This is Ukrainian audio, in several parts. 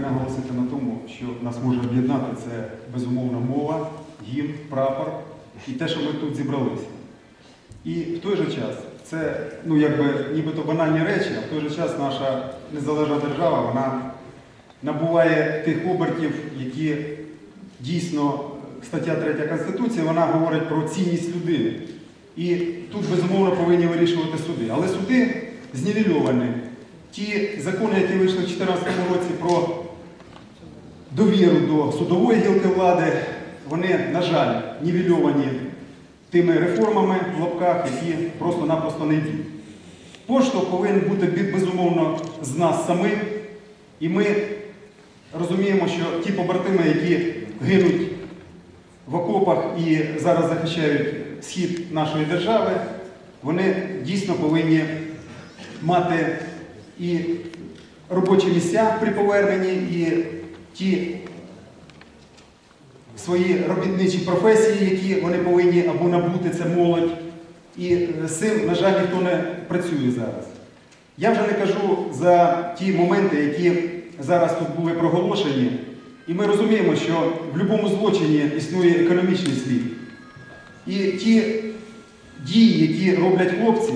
наголосити на тому, що нас може об'єднати це безумовно мова, гімн, прапор і те, що ми тут зібралися. І в той же час це ну, якби, нібито банальні речі, а в той же час наша незалежна держава вона набуває тих обертів, які дійсно стаття 3 Конституції вона говорить про цінність людини. І тут, безумовно, повинні вирішувати суди. Але суди знівельовані. Ті закони, які вийшли в 2014 році про довіру до судової гілки влади, вони, на жаль, нівельовані тими реформами в лапках, які просто-напросто не йдуть. Поштовх повинен бути безумовно з нас самих, і ми розуміємо, що ті побратими, які гинуть в окопах і зараз захищають схід нашої держави, вони дійсно повинні мати і робочі місця при поверненні, і ті свої робітничі професії, які вони повинні або набути, це молодь. І е, з на жаль, ніхто не працює зараз. Я вже не кажу за ті моменти, які зараз тут були проголошені. І ми розуміємо, що в будь-якому злочині існує економічний слід. І ті дії, які роблять хлопці,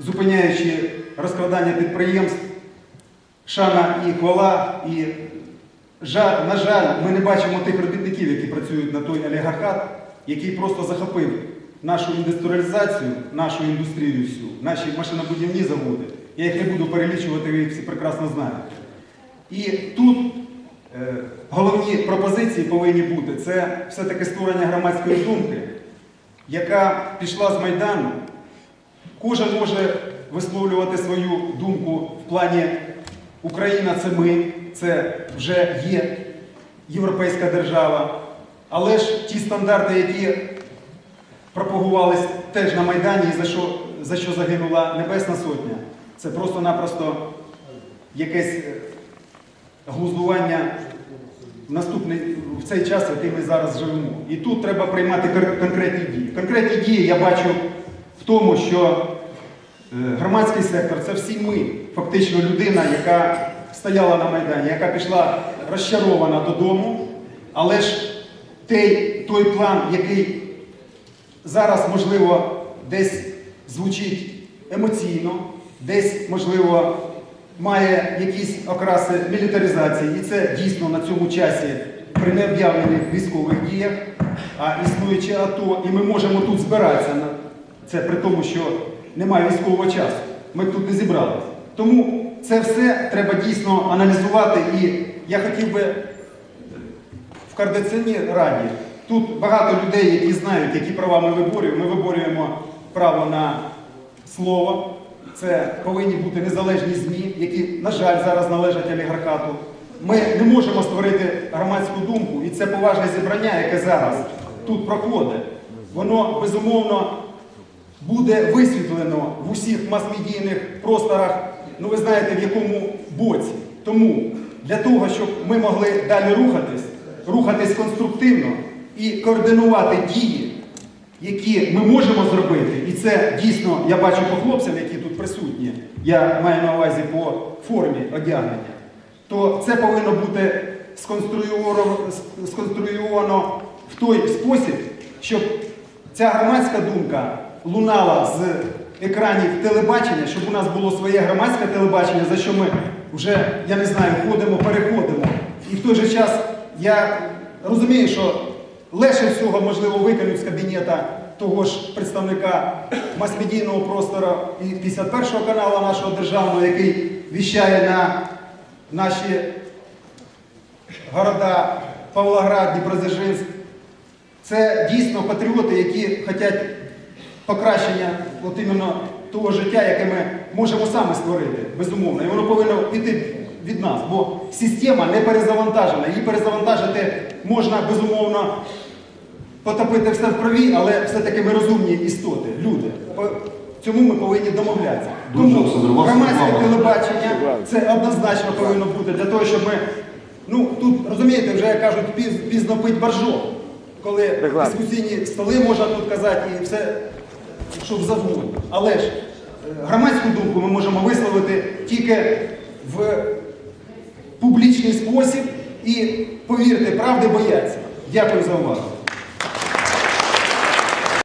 зупиняючи розкрадання підприємств, шана і хвала, і жаль, на жаль, ми не бачимо тих робітників, які працюють на той олігархат, який просто захопив нашу індустріалізацію, нашу індустрію всю, наші машинобудівні заводи. Я їх не буду перелічувати, ви їх всі прекрасно знаєте. І тут е, головні пропозиції повинні бути це все-таки створення громадської думки, яка пішла з Майдану. Кожен може висловлювати свою думку в плані Україна це ми, це вже є європейська держава. Але ж ті стандарти, які пропагувались теж на Майдані, і за що, за що загинула Небесна Сотня, це просто-напросто якесь е, глузування в наступний в цей час, який ми зараз живемо. І тут треба приймати конкретні дії. Конкретні дії я бачу в тому, що громадський сектор це всі ми, фактично людина, яка стояла на Майдані, яка пішла розчарована додому, але ж той, той план, який зараз, можливо, десь звучить емоційно, десь, можливо, має якісь окраси мілітаризації, і це дійсно на цьому часі при необ'явлених військових діях, а існуючи АТО, і ми можемо тут збиратися. Це при тому, що немає військового часу. Ми тут не зібралися. Тому це все треба дійсно аналізувати. І я хотів би в Координаційній раді тут багато людей, які знають, які права ми виборюємо. Ми виборюємо право на слово. Це повинні бути незалежні ЗМІ, які, на жаль, зараз належать олігархату. Ми не можемо створити громадську думку, і це поважне зібрання, яке зараз тут проходить. Воно безумовно буде висвітлено в усіх мас-медійних просторах, ну ви знаєте в якому боці. Тому для того, щоб ми могли далі рухатись, рухатись конструктивно і координувати дії, які ми можемо зробити, і це дійсно я бачу по хлопцям, які тут присутні, я маю на увазі по формі одягнення, то це повинно бути сконструйовано, в той спосіб, щоб ця громадська думка лунала з екранів телебачення, щоб у нас було своє громадське телебачення, за що ми вже, я не знаю, ходимо, переходимо. І в той же час я розумію, що легше всього можливо викинути з кабінета того ж представника мас-медійного простору і 51 каналу нашого державного, який віщає на наші города Павлоград, Дніпродзержинськ. Це дійсно патріоти, які хочуть покращення от іменно того життя, яке ми можемо самі створити, безумовно. І воно повинно піти від нас, бо система не перезавантажена. Її перезавантажити можна безумовно потопити все в крові, але все-таки ми розумні істоти, люди. Цьому ми повинні домовлятися. Дуже Тому громадське телебачення це однозначно повинно бути для того, щоб ми. Ну тут розумієте, вже як кажуть, піз- пізно пить боржок, коли дискусійні столи можна тут казати і все, що забули. Але ж е, громадську думку ми можемо висловити тільки в публічний спосіб і повірте, правди бояться. Дякую за увагу.